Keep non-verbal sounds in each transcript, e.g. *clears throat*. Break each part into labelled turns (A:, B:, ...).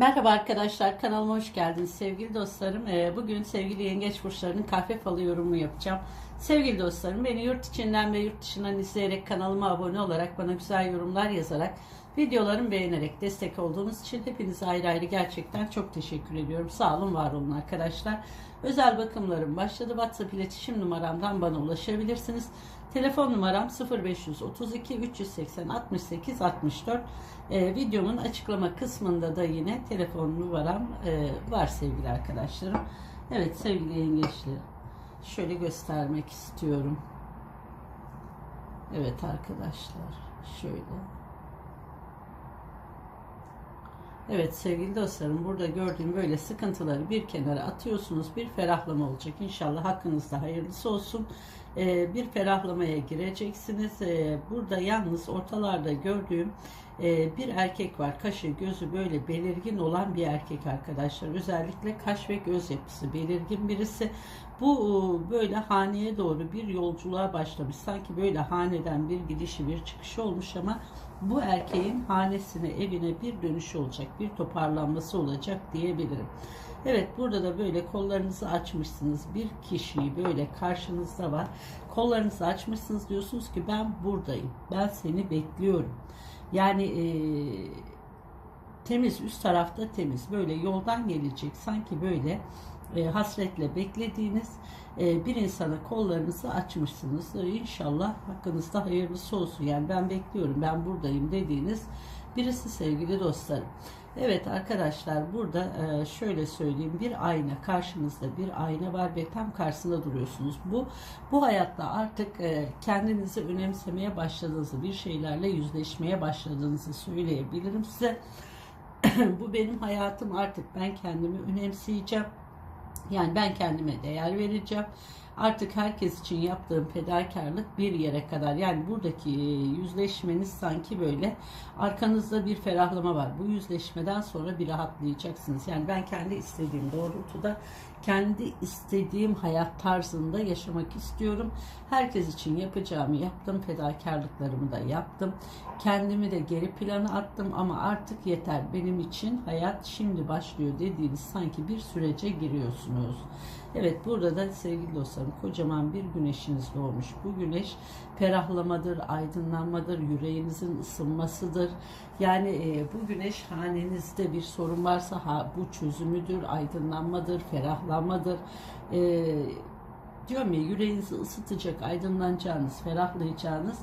A: Merhaba arkadaşlar kanalıma hoş geldiniz sevgili dostlarım. Ee, Bugün sevgili yengeç burçlarının kahve falı yorumu yapacağım. Sevgili dostlarım beni yurt içinden ve yurt dışından izleyerek kanalıma abone olarak bana güzel yorumlar yazarak videolarımı beğenerek destek olduğunuz için hepinize ayrı ayrı gerçekten çok teşekkür ediyorum. Sağ olun var olun arkadaşlar. Özel bakımlarım başladı. WhatsApp iletişim numaramdan bana ulaşabilirsiniz. Telefon numaram 0532 380 68 64. Ee, videomun açıklama kısmında da yine telefon numaram e, var sevgili arkadaşlarım. Evet sevgili yengeçler. Şöyle göstermek istiyorum. Evet arkadaşlar. Şöyle. Evet sevgili dostlarım burada gördüğüm böyle sıkıntıları bir kenara atıyorsunuz. Bir ferahlama olacak. İnşallah hakkınızda hayırlısı olsun. Ee, bir ferahlamaya gireceksiniz. Ee, burada yalnız ortalarda gördüğüm e, bir erkek var. Kaşı gözü böyle belirgin olan bir erkek arkadaşlar. Özellikle kaş ve göz yapısı belirgin birisi. Bu böyle haneye doğru bir yolculuğa başlamış. Sanki böyle haneden bir gidişi bir çıkışı olmuş ama bu erkeğin hanesine evine bir dönüşü olacak. Bir toparlanması olacak diyebilirim. Evet burada da böyle kollarınızı açmışsınız. Bir kişiyi böyle karşınızda var. Kollarınızı açmışsınız diyorsunuz ki ben buradayım. Ben seni bekliyorum. Yani eee temiz üst tarafta temiz böyle yoldan gelecek sanki böyle e, hasretle beklediğiniz e, bir insana kollarınızı açmışsınız. E, İnşallah hakkınızda hayırlısı olsun. Yani ben bekliyorum, ben buradayım dediğiniz birisi sevgili dostlarım. Evet arkadaşlar burada e, şöyle söyleyeyim bir ayna karşınızda bir ayna var ve tam karşısında duruyorsunuz. Bu bu hayatta artık e, kendinizi önemsemeye başladığınızı bir şeylerle yüzleşmeye başladığınızı söyleyebilirim size. *clears throat* bu benim hayatım artık ben kendimi önemseyeceğim. Yani ben kendime değer vereceğim. Artık herkes için yaptığım fedakarlık bir yere kadar. Yani buradaki yüzleşmeniz sanki böyle arkanızda bir ferahlama var. Bu yüzleşmeden sonra bir rahatlayacaksınız. Yani ben kendi istediğim doğrultuda kendi istediğim hayat tarzında yaşamak istiyorum. Herkes için yapacağımı yaptım. Fedakarlıklarımı da yaptım. Kendimi de geri plana attım ama artık yeter. Benim için hayat şimdi başlıyor dediğiniz sanki bir sürece giriyorsunuz. Evet burada da sevgili dostlarım kocaman bir güneşiniz doğmuş. Bu güneş ferahlamadır, aydınlanmadır, yüreğinizin ısınmasıdır. Yani e, bu güneş hanenizde bir sorun varsa ha, bu çözümüdür, aydınlanmadır, ferahlanmadır. E, diyorum ya yüreğinizi ısıtacak, aydınlanacağınız, ferahlayacağınız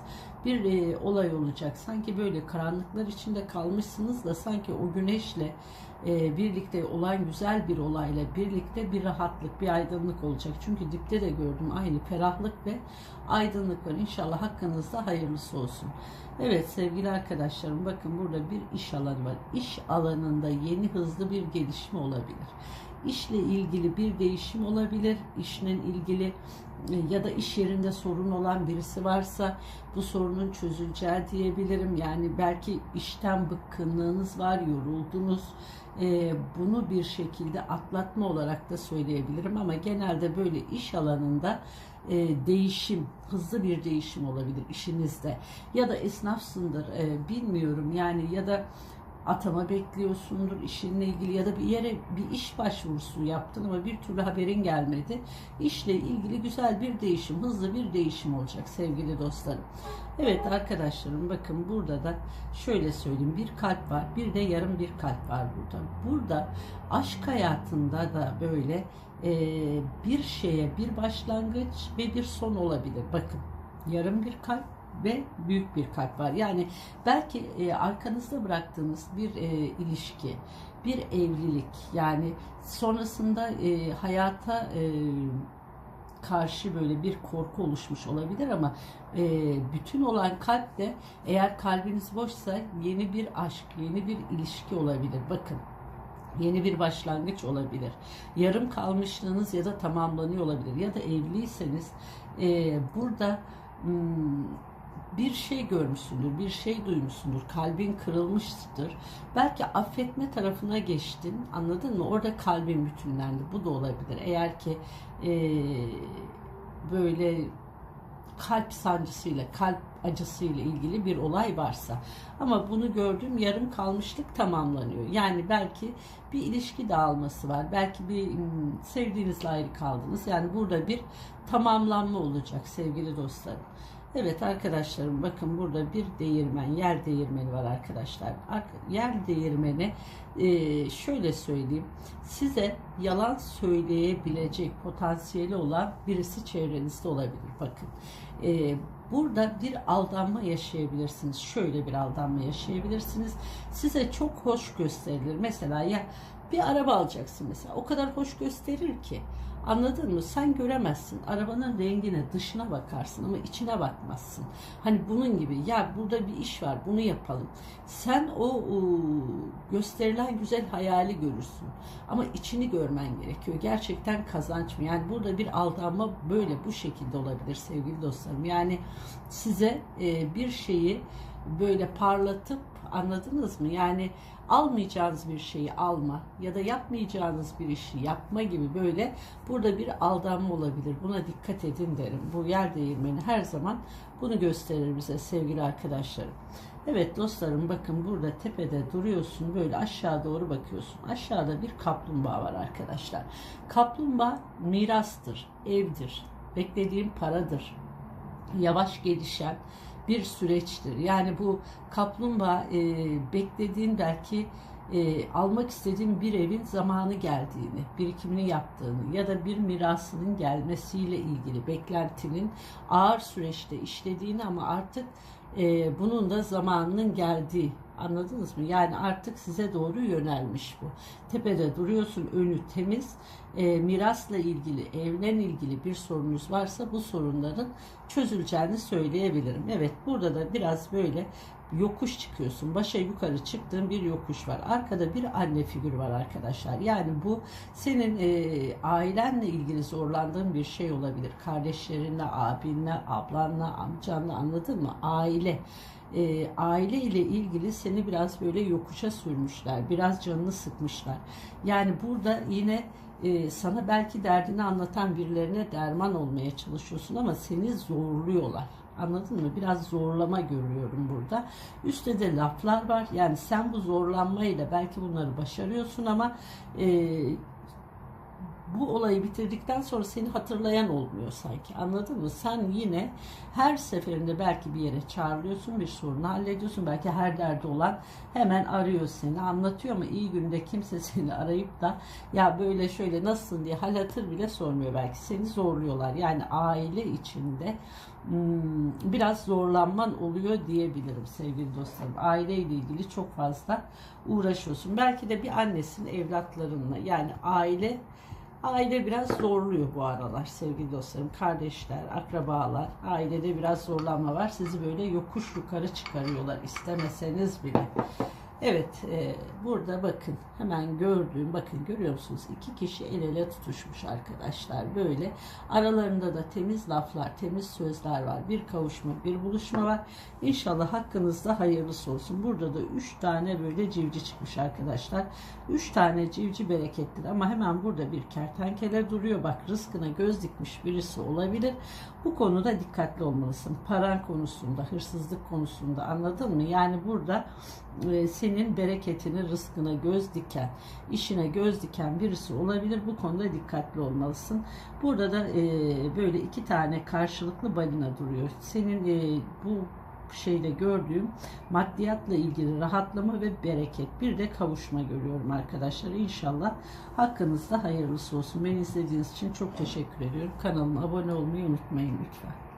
A: bir e, olay olacak. Sanki böyle karanlıklar içinde kalmışsınız da sanki o güneşle e, birlikte olan güzel bir olayla birlikte bir rahatlık, bir aydınlık olacak. Çünkü dipte de gördüm aynı ferahlık ve aydınlık var. İnşallah hakkınızda hayırlısı olsun. Evet sevgili arkadaşlarım bakın burada bir iş alanı var. İş alanında yeni hızlı bir gelişme olabilir işle ilgili bir değişim olabilir. İşle ilgili e, ya da iş yerinde sorun olan birisi varsa bu sorunun çözüleceği diyebilirim. Yani belki işten bıkkınlığınız var, yoruldunuz. E, bunu bir şekilde atlatma olarak da söyleyebilirim ama genelde böyle iş alanında e, değişim, hızlı bir değişim olabilir işinizde. Ya da esnafsındır, bilmiyorum yani ya da atama bekliyorsundur işinle ilgili ya da bir yere bir iş başvurusu yaptın ama bir türlü haberin gelmedi. İşle ilgili güzel bir değişim, hızlı bir değişim olacak sevgili dostlarım. Evet arkadaşlarım bakın burada da şöyle söyleyeyim bir kalp var bir de yarım bir kalp var burada. Burada aşk hayatında da böyle e, bir şeye bir başlangıç ve bir son olabilir. Bakın yarım bir kalp ve büyük bir kalp var. Yani belki e, arkanızda bıraktığınız bir e, ilişki, bir evlilik yani sonrasında e, hayata e, karşı böyle bir korku oluşmuş olabilir ama e, bütün olan kalp de eğer kalbiniz boşsa yeni bir aşk, yeni bir ilişki olabilir. Bakın yeni bir başlangıç olabilir. Yarım kalmışlığınız ya da tamamlanıyor olabilir. Ya da evliyseniz e, burada hmm, bir şey görmüşsündür, bir şey duymuşsundur, kalbin kırılmıştır. Belki affetme tarafına geçtin, anladın mı? Orada kalbin bütünlendi. Bu da olabilir. Eğer ki e, böyle kalp sancısıyla, kalp acısıyla ilgili bir olay varsa. Ama bunu gördüğüm yarım kalmışlık tamamlanıyor. Yani belki bir ilişki dağılması var. Belki bir sevdiğinizle ayrı kaldınız. Yani burada bir tamamlanma olacak sevgili dostlarım. Evet arkadaşlarım bakın burada bir değirmen, yer değirmeni var arkadaşlar. Ar- Yer değirmeni e, şöyle söyleyeyim. Size yalan söyleyebilecek potansiyeli olan birisi çevrenizde olabilir. Bakın e, burada bir aldanma yaşayabilirsiniz. Şöyle bir aldanma yaşayabilirsiniz. Size çok hoş gösterilir. Mesela ya bir araba alacaksın mesela. O kadar hoş gösterir ki. Anladın mı? Sen göremezsin. Arabanın rengine, dışına bakarsın ama içine bakmazsın. Hani bunun gibi ya burada bir iş var bunu yapalım. Sen o, gösterilen güzel hayali görürsün. Ama içini görmen gerekiyor. Gerçekten kazanç mı? Yani burada bir aldanma böyle bu şekilde olabilir sevgili dostlarım. Yani size e, bir şeyi böyle parlatıp anladınız mı? Yani almayacağınız bir şeyi alma ya da yapmayacağınız bir işi yapma gibi böyle burada bir aldanma olabilir. Buna dikkat edin derim. Bu yer değirmeni her zaman bunu gösterir bize sevgili arkadaşlarım. Evet dostlarım bakın burada tepede duruyorsun böyle aşağı doğru bakıyorsun. Aşağıda bir kaplumbağa var arkadaşlar. Kaplumbağa mirastır, evdir, beklediğim paradır, yavaş gelişen bir süreçtir. Yani bu kaplumbağa e, beklediğin belki e, almak istediğin bir evin zamanı geldiğini, birikimini yaptığını ya da bir mirasının gelmesiyle ilgili beklentinin ağır süreçte işlediğini ama artık e, bunun da zamanının geldiği Anladınız mı? Yani artık size doğru yönelmiş bu. Tepede duruyorsun, önü temiz. E, mirasla ilgili, evle ilgili bir sorunuz varsa bu sorunların çözüleceğini söyleyebilirim. Evet, burada da biraz böyle yokuş çıkıyorsun. Başa yukarı çıktığın bir yokuş var. Arkada bir anne figürü var arkadaşlar. Yani bu senin e, ailenle ilgili zorlandığın bir şey olabilir. Kardeşlerinle, abinle, ablanla, amcanla anladın mı? Aile e, aile ile ilgili seni biraz böyle yokuşa sürmüşler. Biraz canını sıkmışlar. Yani burada yine e, sana belki derdini anlatan birilerine derman olmaya çalışıyorsun ama seni zorluyorlar. Anladın mı? Biraz zorlama görüyorum burada. Üstte de laflar var. Yani sen bu zorlanmayla belki bunları başarıyorsun ama e, bu olayı bitirdikten sonra seni hatırlayan olmuyor sanki. Anladın mı? Sen yine her seferinde belki bir yere çağrılıyorsun, bir sorunu hallediyorsun. Belki her derdi olan hemen arıyor seni, anlatıyor ama iyi günde kimse *laughs* seni arayıp da ya böyle şöyle nasılsın diye hal hatır bile sormuyor belki. Seni zorluyorlar. Yani aile içinde hmm, biraz zorlanman oluyor diyebilirim sevgili dostlarım. Aileyle ilgili çok fazla uğraşıyorsun. Belki de bir annesin evlatlarınla yani aile Aile biraz zorluyor bu aralar sevgili dostlarım. Kardeşler, akrabalar, ailede biraz zorlanma var. Sizi böyle yokuş yukarı çıkarıyorlar istemeseniz bile. Evet, e, burada bakın hemen gördüğüm, bakın görüyor musunuz? İki kişi el ele tutuşmuş arkadaşlar. Böyle aralarında da temiz laflar, temiz sözler var. Bir kavuşma, bir buluşma var. İnşallah hakkınızda hayırlısı olsun. Burada da üç tane böyle civci çıkmış arkadaşlar. Üç tane civci berekettir ama hemen burada bir kertenkele duruyor. Bak rızkına göz dikmiş birisi olabilir. Bu konuda dikkatli olmalısın. Paran konusunda, hırsızlık konusunda anladın mı? Yani burada senin bereketini, rızkına göz diken, işine göz diken birisi olabilir. Bu konuda dikkatli olmalısın. Burada da e, böyle iki tane karşılıklı balina duruyor. Senin e, bu şeyde gördüğüm maddiyatla ilgili rahatlama ve bereket. Bir de kavuşma görüyorum arkadaşlar. İnşallah hakkınızda hayırlısı olsun. Beni izlediğiniz için çok teşekkür ediyorum. Kanalıma abone olmayı unutmayın lütfen.